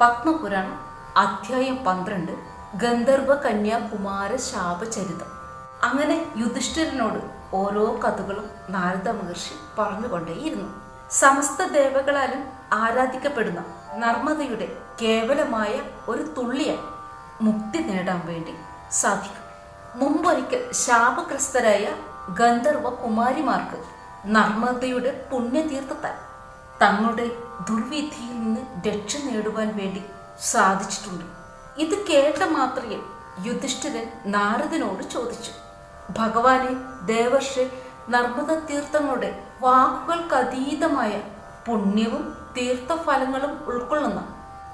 പത്മപുരാണം അധ്യായം പന്ത്രണ്ട് ഗന്ധർവ കന്യാകുമാര ശാപചരിതം. അങ്ങനെ യുധിഷ്ഠിരനോട് ഓരോ കഥകളും നാരദ മഹർഷി പറഞ്ഞുകൊണ്ടേയിരുന്നു. സമസ്ത ദേവകളാലും ആരാധിക്കപ്പെടുന്ന നർമ്മദയുടെ കേവലമായ ഒരു തുള്ളിയായി മുക്തി നേടാൻ വേണ്ടി സാധിക്കും. മുമ്പൊരിക്കൽ ശാപഗ്രസ്തരായ ഗന്ധർവ കുമാരിമാർക്ക് നർമ്മദയുടെ പുണ്യതീർത്ഥത്താൽ തങ്ങളുടെ ദുർവിധിയിൽ നിന്ന് രക്ഷ നേടുവാൻ വേണ്ടി സാധിച്ചിട്ടുണ്ട്. ഇത് കേട്ട മാത്രയിൽ യുധിഷ്ഠിരൻ നാരദനോട് ചോദിച്ചു ഭഗവാനെ ദേവർഷെ നർമ്മദ തീർത്ഥങ്ങളുടെ വാക്കുകൾക്കതീതമായ പുണ്യവും തീർത്ഥഫലങ്ങളും ഉൾക്കൊള്ളുന്ന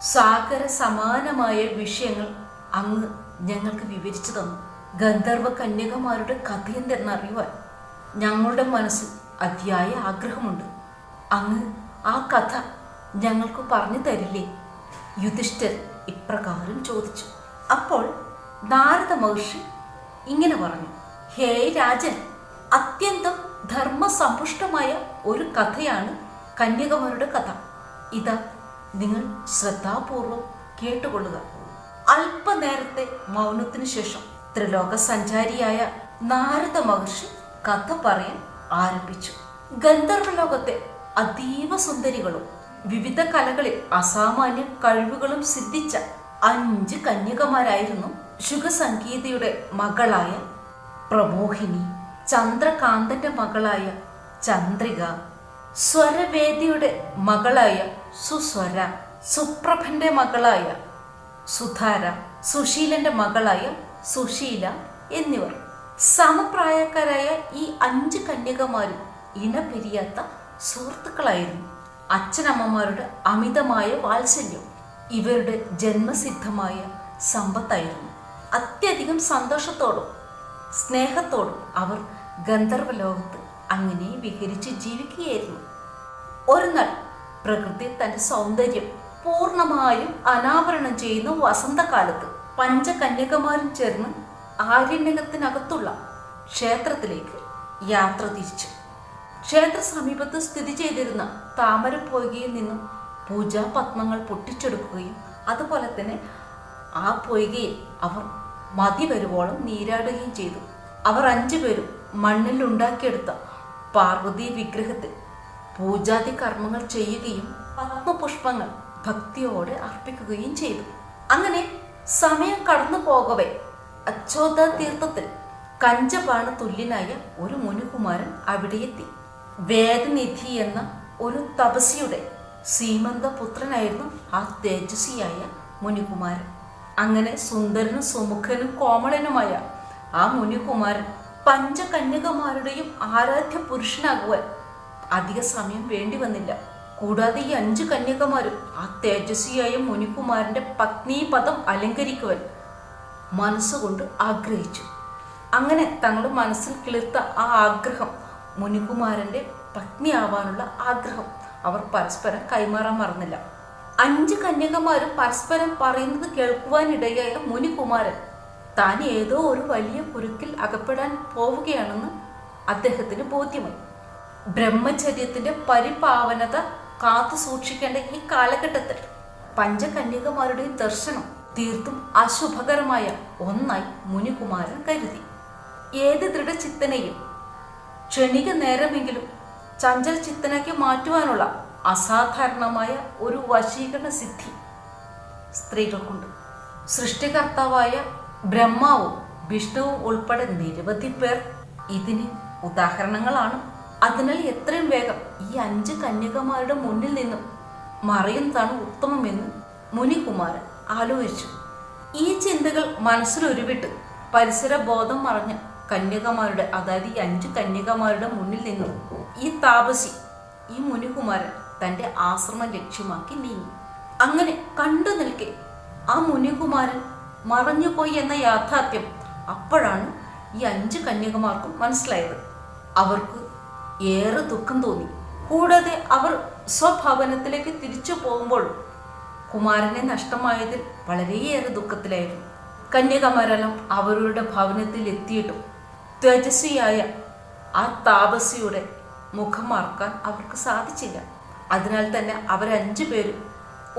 സാഗര സമാനമായ വിഷയങ്ങൾ അങ്ങ് ഞങ്ങൾക്ക് വിവരിച്ചു തന്നു. ഗന്ധർവ കന്യകമാരുടെ കഥയെന്തെന്നറിയുവാൻ ഞങ്ങളുടെ മനസ്സിൽ അതിയായ ആഗ്രഹമുണ്ട്. അങ്ങ് ആ കഥ ഞങ്ങൾക്ക് പറഞ്ഞു തരില്ലേ? യുധിഷ്ഠിർ ഇപ്രകാരം ചോദിച്ചു. അപ്പോൾ നാരദ മഹർഷി ഇങ്ങനെ പറഞ്ഞു. ഹേ രാജൻ അത്യന്തം ധർമ്മസമ്പുഷ്ടമായ ഒരു കഥയാണ് കന്യകമാരുടെ കഥ. ഇത് നിങ്ങൾ ശ്രദ്ധാപൂർവം കേട്ടുകൊള്ളുക. അല്പനേരത്തെ മൗനത്തിനു ശേഷം ത്രിലോക സഞ്ചാരിയായ നാരദ മഹർഷി കഥ പറയാൻ ആരംഭിച്ചു. ഗന്ധർവലോകത്തെ അതീവ സുന്ദരികളും വിവിധ കലകളിൽ അസാമാന്യ കഴിവുകളും സിദ്ധിച്ച അഞ്ച് കന്യകമാരായിരുന്നു ശുഖസംഗീതയുടെ മകളായ പ്രമോഹിനി ചന്ദ്രകാന്തന്റെ മകളായ ചന്ദ്രിക സ്വരവേദിയുടെ മകളായ സുസ്വര സുപ്രഭന്റെ മകളായ സുധാര സുശീലന്റെ മകളായ സുശീല എന്നിവർ. സമപ്രായക്കാരായ ഈ അഞ്ച് കന്യകമാരും ഇണപിരിയാത്ത സുഹൃത്തുക്കളായിരുന്നു. അച്ഛനമ്മമാരുടെ അമിതമായ വാത്സല്യം ഇവരുടെ ജന്മസിദ്ധമായ സമ്പത്തായിരുന്നു. അത്യധികം സന്തോഷത്തോടും സ്നേഹത്തോടും അവർ ഗന്ധർവ ലോകത്ത് അങ്ങനെ വിഹരിച്ച് ജീവിക്കുകയായിരുന്നു. ഒരു നാൾ പ്രകൃതി തന്റെ സൗന്ദര്യം പൂർണമായും അനാവരണം ചെയ്യുന്ന വസന്തകാലത്ത് പഞ്ചകന്യകമാരും ചേർന്ന് ആര്യണ്യകത്തിനകത്തുള്ള ക്ഷേത്രത്തിലേക്ക് യാത്ര തിരിച്ചു. ക്ഷേത്ര സമീപത്ത് സ്ഥിതി ചെയ്തിരുന്ന താമരപ്പൊയ്കയിൽ നിന്നും പൂജാ പത്മങ്ങൾ പൊട്ടിച്ചെടുക്കുകയും അതുപോലെ തന്നെ ആ പൊയ്കയിൽ അവർ മതി വരുവോളം നീരാടുകയും ചെയ്തു. അവർ അഞ്ചുപേരും മണ്ണിൽ ഉണ്ടാക്കിയെടുത്ത പാർവതി വിഗ്രഹത്തിൽ പൂജാതി കർമ്മങ്ങൾ ചെയ്യുകയും പത്മപുഷ്പങ്ങൾ ഭക്തിയോടെ അർപ്പിക്കുകയും ചെയ്തു. അങ്ങനെ സമയം കടന്നു പോകവേ. അച്ഛോദ തീർത്ഥത്തിൽ കഞ്ചപാണ് തുല്യനായ ഒരു മുനികുമാരൻ അവിടെ എത്തി വേദനിധി എന്ന ഒരു തപസിയുടെ സീമന്ത പുത്രനായിരുന്നു ആ തേജസ്വിയായ മുനികുമാരൻ. അങ്ങനെ സുന്ദരനും സുമുഖനും കോമളനുമായ ആ മുനികുമാരൻ പഞ്ചകന്യകമാരുടെയും ആരാധ്യ പുരുഷനാകുവാൻ അധിക സമയം വേണ്ടി വന്നില്ല. കൂടാതെ ഈ അഞ്ച് കന്യകമാരും ആ തേജസ്വിയായ മുനികുമാരന്റെ പത്നി പദം അലങ്കരിക്കുവാൻ മനസ്സുകൊണ്ട് ആഗ്രഹിച്ചു. അങ്ങനെ തങ്ങളുടെ മനസ്സിൽ കിളിർത്ത ആ ആഗ്രഹം മുനികുമാരന്റെ പത്നിയാവാനുള്ള ആഗ്രഹം. അവർ പരസ്പരം കൈമാറാൻ മറന്നില്ല. അഞ്ച് കന്യകമാരും പരസ്പരം പറയുന്നത് കേൾക്കുവാനിടയായ മുനികുമാരൻ താൻ ഏതോ ഒരു വലിയ കുരുക്കിൽ അകപ്പെടാൻ പോവുകയാണെന്ന് അദ്ദേഹത്തിന് ബോധ്യമായി. ബ്രഹ്മചര്യത്തിന്റെ പരിപാവനത കാത്തു സൂക്ഷിക്കേണ്ട ഈ കാലഘട്ടത്തിൽ പഞ്ചകന്യകമാരുടെ ദർശനം തീർത്തും അശുഭകരമായ ഒന്നായി മുനികുമാരൻ കരുതി. ഏത് ദൃഢചിത്തനെയും ക്ഷണിക നേരമെങ്കിലും ചഞ്ചൽ ചിത്തനാക്കി മാറ്റുവാനുള്ള അസാധാരണമായ ഒരു വശീകരണ സിദ്ധി സ്ത്രീകൾക്കുണ്ട്. സൃഷ്ടികർത്താവായ ബ്രഹ്മാവും വിഷ്ണുവും ഉൾപ്പെടെ നിരവധി പേർ ഇതിന് ഉദാഹരണങ്ങളാണ്. അതിനാൽ എത്രയും വേഗം ഈ അഞ്ച് കന്യകമാരുടെ മുന്നിൽ നിന്നും മറയുന്നതാണ് ഉത്തമമെന്ന് മുനികുമാരൻ ആലോചിച്ചു. ഈ ചിന്തകൾ മനസ്സിലൊരുവിട്ട് പരിസര ബോധം മറഞ്ഞ കന്യകമാരുടെ അതായത് ഈ അഞ്ച് കന്യകമാരുടെ മുന്നിൽ നിന്നും ഈ താപസി ഈ മുനികുമാരൻ തന്റെ ആശ്രമം ലക്ഷ്യമാക്കി നീങ്ങി. അങ്ങനെ കണ്ടു നിൽക്കെ ആ മുനികുമാരൻ മറഞ്ഞുപോയി എന്ന യാഥാർത്ഥ്യം അപ്പോഴാണ് ഈ അഞ്ച് കന്യകമാർക്കും മനസ്സിലായത്. അവർക്ക് ഏറെ ദുഃഖം തോന്നി. കൂടാതെ അവർ സ്വഭവനത്തിലേക്ക് തിരിച്ചു പോകുമ്പോൾ കുമാരനെ നഷ്ടമായതിൽ വളരെയേറെ ദുഃഖത്തിലായിരുന്നു. കന്യകമാരെല്ലാം അവരുടെ ഭവനത്തിൽ എത്തിയിട്ടും തേജസ്വിയായ ആ താപസിയുടെ മുഖം മറക്കാൻ അവർക്ക് സാധിച്ചില്ല. അതിനാൽ തന്നെ അവരഞ്ചു പേരും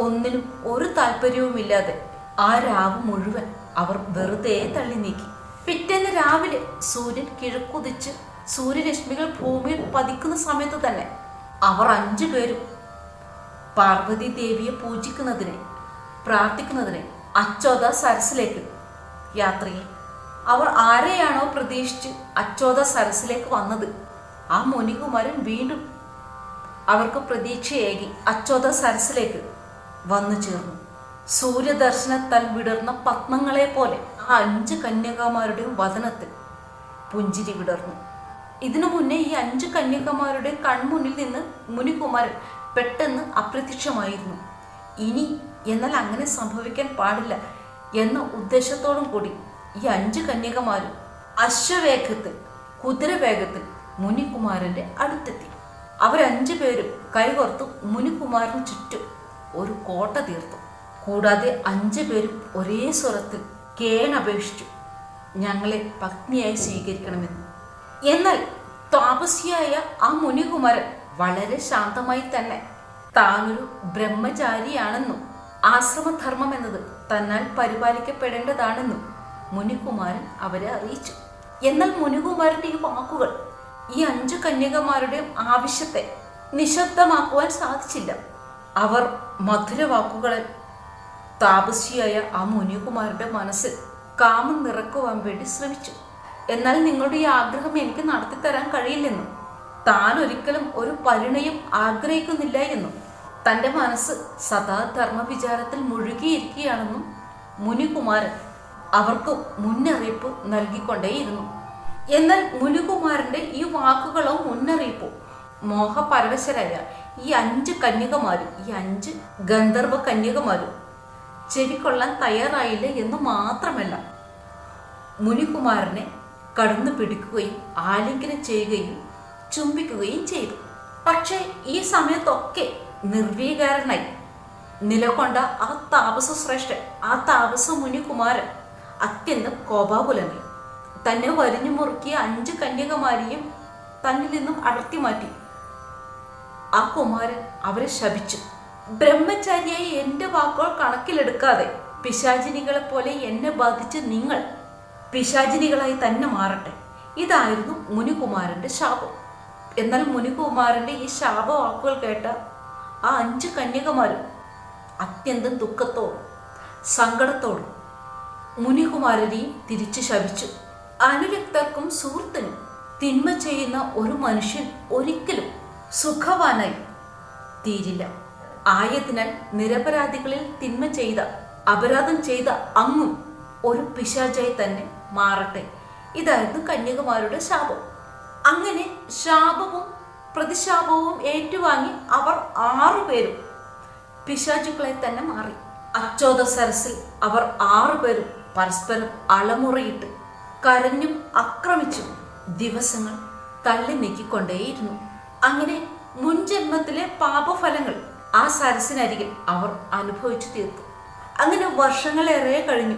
ഒന്നിനും ഒരു താല്പര്യവുമില്ലാതെ ആ രാവ് മുഴുവൻ അവർ വെറുതെ തള്ളി നീക്കി. പിറ്റേന്ന് രാവിലെ സൂര്യൻ കിഴക്കുതിച്ച് സൂര്യരശ്മികൾ ഭൂമിയിൽ പതിക്കുന്ന സമയത്ത് തന്നെ അവർ അഞ്ചു പേരും പാർവതി ദേവിയെ പൂജിക്കുന്നതിനെ പ്രാർത്ഥിക്കുന്നതിനെ അച്ചോദ സരസിലേക്ക് യാത്രയിൽ അവർ ആരെയാണോ പ്രതീക്ഷിച്ച് അച്ചോദ സരസിലേക്ക് വന്നത്? ആ മുനികുമാരൻ വീണ്ടും അവർക്ക് പ്രതീക്ഷയേകി അച്ചോദ സരസിലേക്ക് വന്നു ചേർന്നു. സൂര്യദർശനത്താൽ വിടർന്ന പത്മങ്ങളെ പോലെ ആ അഞ്ച് കന്യകമാരുടെയും വതനത്തിൽ പുഞ്ചിരി വിടർന്നു. ഇതിനു മുന്നേ ഈ അഞ്ച് കന്യകമാരുടെ കൺമുന്നിൽ നിന്ന് മുനികുമാരൻ പെട്ടെന്ന് അപ്രത്യക്ഷമായിരുന്നു. ഇനി എന്നാൽ അങ്ങനെ സംഭവിക്കാൻ പാടില്ല എന്ന ഉദ്ദേശത്തോടും കൂടി ഈ അഞ്ച് കന്യകമാരും അശ്വവേഗത്തിൽ കുതിരവേഗത്തിൽ മുനികുമാരന്റെ അടുത്തെത്തി. അവരഞ്ചു പേരും കൈകോർത്തു മുനികുമാരന് ചുറ്റും ഒരു കോട്ട തീർത്തു. കൂടാതെ അഞ്ചു പേരും ഒരേ സ്വരത്തിൽ കേണപേക്ഷിച്ചു ഞങ്ങളെ പത്നിയായി സ്വീകരിക്കണമെന്ന്. എന്നാൽ താപസിയായ ആ മുനികുമാരൻ വളരെ ശാന്തമായി തന്നെ താനൊരു ബ്രഹ്മചാരിയാണെന്നും ആശ്രമധർമ്മം എന്നത് തന്നാൽ പരിപാലിക്കപ്പെടേണ്ടതാണെന്നും മുനികുമാരൻ അവരെ അറിയിച്ചു. എന്നാൽ മുനികുമാരന്റെ ഈ വാക്കുകൾ ഈ അഞ്ചു കന്യകമാരുടെയും ആവശ്യത്തെ നിശബ്ദമാക്കുവാൻ സാധിച്ചില്ല. അവർ മധുര വാക്കുകളെ താപസിയായ ആ മുനികുമാരന്റെ മനസ്സിൽ കാമം നിറക്കുവാൻ വേണ്ടി ശ്രമിച്ചു. എന്നാൽ നിങ്ങളുടെ ഈ ആഗ്രഹം എനിക്ക് നടത്തിത്തരാൻ കഴിയില്ലെന്നും താൻ ഒരിക്കലും ഒരു പരിണയം ആഗ്രഹിക്കുന്നില്ല എന്നും തന്റെ മനസ്സ് സദാ ധർമ്മ വിചാരത്തിൽ മുഴുകിയിരിക്കുകയാണെന്നും മുനികുമാരൻ അവർക്ക് മുന്നറിയിപ്പ് നൽകിക്കൊണ്ടേയിരുന്നു. എന്നാൽ മുനികുമാരന്റെ ഈ വാക്കുകളോ മുന്നറിയിപ്പോ? മോഹപരവശരായ ഈ അഞ്ച് കന്യകമാരും ഈ അഞ്ച് ഗന്ധർവ കന്യകമാരും ചെവിക്കൊള്ളാൻ തയ്യാറായില്ല എന്ന് മാത്രമല്ല മുനികുമാരനെ കടന്നു പിടിക്കുകയും ആലിംഗനം ചെയ്യുകയും ചുംബിക്കുകയും ചെയ്തു. പക്ഷേ ഈ സമയത്തൊക്കെ നിർവീകാരനായി നിലകൊണ്ട ആ താപസ ശ്രേഷ്ഠൻ ആ താപസ മുനികുമാരൻ അത്യന്തം കോപാകുലനായി തന്നെ വരിഞ്ഞു മുറുക്കിയ അഞ്ച് കന്യകമാരെയും തന്നിൽ നിന്നും അടർത്തി മാറ്റി. ആ കുമാരൻ അവരെ ശപിച്ചു. ബ്രഹ്മചാരിയായി എന്റെ വാക്കുകൾ കണക്കിലെടുക്കാതെ പിശാചിനികളെ പോലെ എന്നെ ബാധിച്ച് നിങ്ങൾ പിശാചിനികളായി തന്നെ മാറട്ടെ. ഇതായിരുന്നു മുനികുമാരന്റെ ശാപം. എന്നാൽ മുനികുമാരന്റെ ഈ ശാപ വാക്കുകൾ കേട്ട ആ അഞ്ച് കന്യകമാരും അത്യന്തം ദുഃഖത്തോടും സങ്കടത്തോടും മുനികുമാരനെയും തിരിച്ചു ശപിച്ചു. അനുരക്തർക്കും സുഹൃത്തിനും തിന്മ ചെയ്യുന്ന ഒരു മനുഷ്യൻ ഒരിക്കലും സുഖവാനായി തീരില്ല. ആയതിനാൽ നിരപരാധികളിൽ തിന്മ ചെയ്ത അപരാധം ചെയ്ത അങ്ങും ഒരു പിശാചായി തന്നെ മാറട്ടെ. ഇതായിരുന്നു കന്യകുമാരുടെ ശാപം. അങ്ങനെ ശാപവും പ്രതിശാപവും ഏറ്റുവാങ്ങി അവർ ആറുപേരും പിശാചുക്കളെ തന്നെ മാറി. അച്ചോദ സരസിൽ അവർ ആറുപേരും പരസ്പരം അളമുറയിട്ട് കരഞ്ഞും ആക്രമിച്ചും ദിവസങ്ങൾ തള്ളി നീക്കിക്കൊണ്ടേയിരുന്നു. അങ്ങനെ മുൻജന്മത്തിലെ പാപഫലങ്ങൾ ആ സരസിനരികിൽ അവർ അനുഭവിച്ചു തീർത്തു. അങ്ങനെ വർഷങ്ങളേറെ കഴിഞ്ഞു.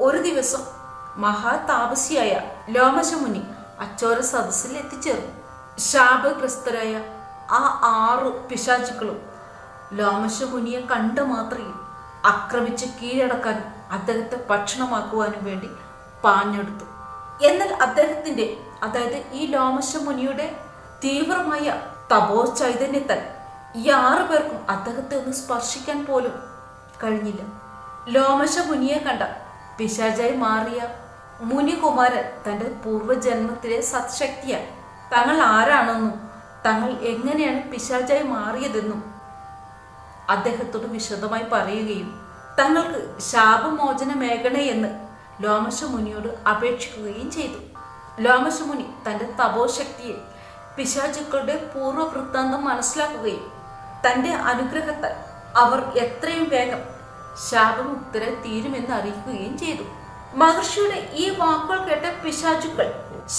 ഒരു ദിവസം മഹാതാപസിയായ ലോമശമുനി അച്ചോര സദസ്സിൽ എത്തിച്ചേർന്നു. ശാപഗ്രസ്തരായ ആ ആറു പിശാചുക്കളും ലോമശമുനിയെ കണ്ട മാത്രയിൽ ആക്രമിച്ച് കീഴടക്കാൻ അദ്ദേഹത്തെ ഭക്ഷണമാക്കുവാനും വേണ്ടി പാഞ്ഞെടുത്തു. എന്നാൽ അദ്ദേഹത്തിന്റെ അതായത് ഈ ലോമശ മുനിയുടെ തീവ്രമായ തപോ ചൈതന്യത്താൽ ഈ ആറു പേർക്കും അദ്ദേഹത്തെ ഒന്ന് സ്പർശിക്കാൻ പോലും കഴിഞ്ഞില്ല. ലോമശ മുനിയെ കണ്ട പിശാചായി മാറിയ മുനികുമാരൻ തന്റെ പൂർവജന്മത്തിലെ സത്ശക്തിയാൽ തങ്ങൾ ആരാണെന്നും തങ്ങൾ എങ്ങനെയാണ് പിശാചായി മാറിയതെന്നും അദ്ദേഹത്തോട് വിശദമായി പറയുകയും തങ്ങൾക്ക് ശാപമോചനമേകണേ എന്ന് ലോമശമുനിയോട് അപേക്ഷിക്കുകയും ചെയ്തു. ലോമശമുനി തന്റെ തപോശക്തിയിൽ പിശാചുക്കളുടെ പൂർവവൃത്താന്തം മനസ്സിലാക്കുകയും തന്റെ അനുഗ്രഹത്താൽ അവർ എത്രയും വേഗം ശാപമുക്തരെ തീരുമെന്ന് അറിയിക്കുകയും ചെയ്തു. മഹർഷിയുടെ ഈ വാക്കുകൾ കേട്ട പിശാചുക്കൾ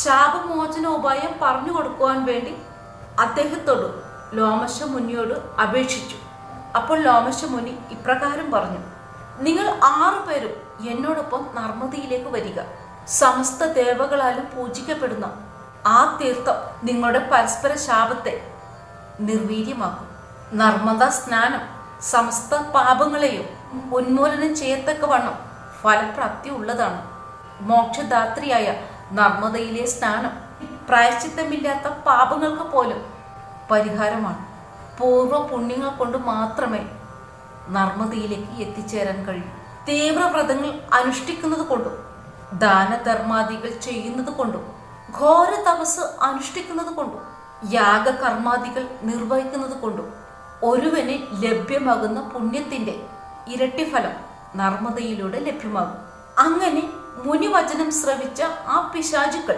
ശാപമോചനോപായം പറഞ്ഞു കൊടുക്കുവാൻ വേണ്ടി അദ്ദേഹത്തോട് ലോമശ മുനിയോട് അപേക്ഷിച്ചു. അപ്പോൾ ലോമശ മുനി ഇപ്രകാരം പറഞ്ഞു നിങ്ങൾ ആറുപേരും എന്നോടൊപ്പം നർമ്മദയിലേക്ക് വരിക. സമസ്ത ദേവകളാലും പൂജിക്കപ്പെടുന്ന ആ തീർത്ഥം നിങ്ങളുടെ പരസ്പര ശാപത്തെ നിർവീര്യമാക്കും. നർമ്മദ സ്നാനം സമസ്ത പാപങ്ങളെയും ഉന്മൂലനം ചെയ്യത്തക്കവണ്ണം ഫലപ്രാപ്തി ഉള്ളതാണ്. മോക്ഷദാത്രിയായ നർമ്മദയിലെ സ്നാനം പ്രായശ്ചിത്തമില്ലാത്ത പാപങ്ങൾക്ക് പോലും പരിഹാരമാണ്. പൂർവ പുണ്യങ്ങൾ കൊണ്ട് മാത്രമേ നർമ്മദയിലേക്ക് എത്തിച്ചേരാൻ കഴിയൂ. തീവ്രവ്രതങ്ങൾ അനുഷ്ഠിക്കുന്നത് കൊണ്ടും ദാനധർമാദികൾ ചെയ്യുന്നത് കൊണ്ടും ഘോര തപസ് അനുഷ്ഠിക്കുന്നത് കൊണ്ടും യാഗകർമാദികൾ നിർവഹിക്കുന്നത് കൊണ്ടും ഒരുവന് ലഭ്യമാകുന്ന പുണ്യത്തിന്റെ ഇരട്ടി ഫലം നർമ്മദയിലൂടെ ലഭ്യമാകും. അങ്ങനെ മുനിവചനം ശ്രവിച്ച ആ പിശാചുക്കൾ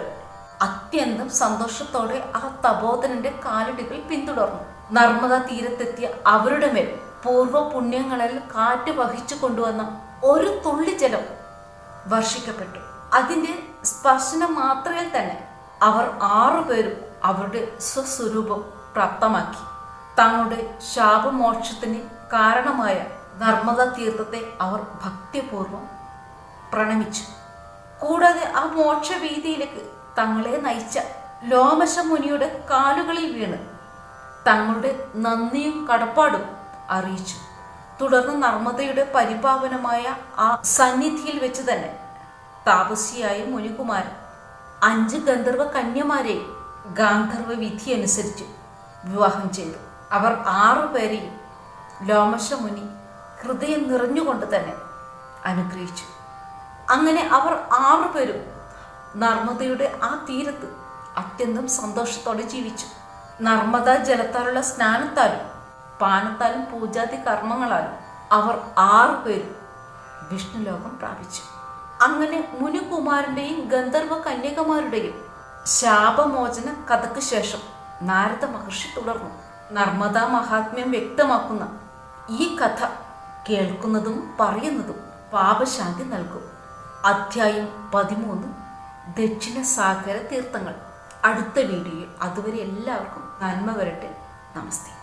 അത്യന്തം സന്തോഷത്തോടെ ആ തപോധനന്റെ കാലടികൾ പിന്തുടർന്നു. നർമ്മദ തീരത്തെത്തിയ അവരുടെ മേൽ പൂർവ പുണ്യങ്ങളിൽ കാറ്റ് വഹിച്ചു കൊണ്ടുവന്ന ഒരു തുള്ളി ജലം വർഷിക്കപ്പെട്ടു. അതിന്റെ സ്പർശനം മാത്രമേ തന്നെ അവർ ആറുപേരും അവരുടെ സ്വസ്വരൂപം പ്രാപ്തമാക്കി. തങ്ങളുടെ ശാപമോക്ഷത്തിന് കാരണമായ നർമ്മദ തീർത്ഥത്തെ അവർ ഭക്തിപൂർവം പ്രണമിച്ചു. കൂടാതെ ആ മോക്ഷവീതിയിലേക്ക് തങ്ങളെ നയിച്ച ലോമശ മുനിയുടെ കാലുകളിൽ വീണ്. തങ്ങളുടെ നന്ദിയും കടപ്പാടും അറിയിച്ചു. തുടർന്ന് നർമ്മദയുടെ പരിപാവനമായ ആ സന്നിധിയിൽ വെച്ച് തന്നെ താപസിയായ മുനികുമാരൻ അഞ്ച് ഗന്ധർവ കന്യമാരെ ഗാന്ധർവ വിധി അനുസരിച്ച് വിവാഹം ചെയ്തു. അവർ ആറു പേരെയും ലോമശ മുനി ഹൃദയം നിറഞ്ഞുകൊണ്ട് തന്നെ അനുഗ്രഹിച്ചു. അങ്ങനെ അവർ ആറുപേരും നർമ്മദയുടെ ആ തീരത്ത് അത്യന്തം സന്തോഷത്തോടെ ജീവിച്ചു. നർമ്മദ ജലത്താലുള്ള സ്നാനത്താലും പാനത്താലും പൂജാതി കർമ്മങ്ങളാലും അവർ ആറുപേരും വിഷ്ണുലോകം പ്രാപിച്ചു. അങ്ങനെ മുനികുമാരന്റെയും ഗന്ധർവ കന്യകമാരുടെയും ശാപമോചന കഥയ്ക്ക് ശേഷം നാരദ മഹർഷി തുടർന്നു. നർമ്മദ മഹാത്മ്യം വ്യക്തമാക്കുന്ന ഈ കഥ കേൾക്കുന്നതും പറയുന്നതും പാപശാന്തി നൽകും. അധ്യായം പതിമൂന്ന്. ദക്ഷിണ സാഗര തീർത്ഥങ്ങൾ. അടുത്ത വീഡിയോയിൽ അതുവരെ എല്ലാവർക്കും നന്മ വരട്ടെ. നമസ്തേ.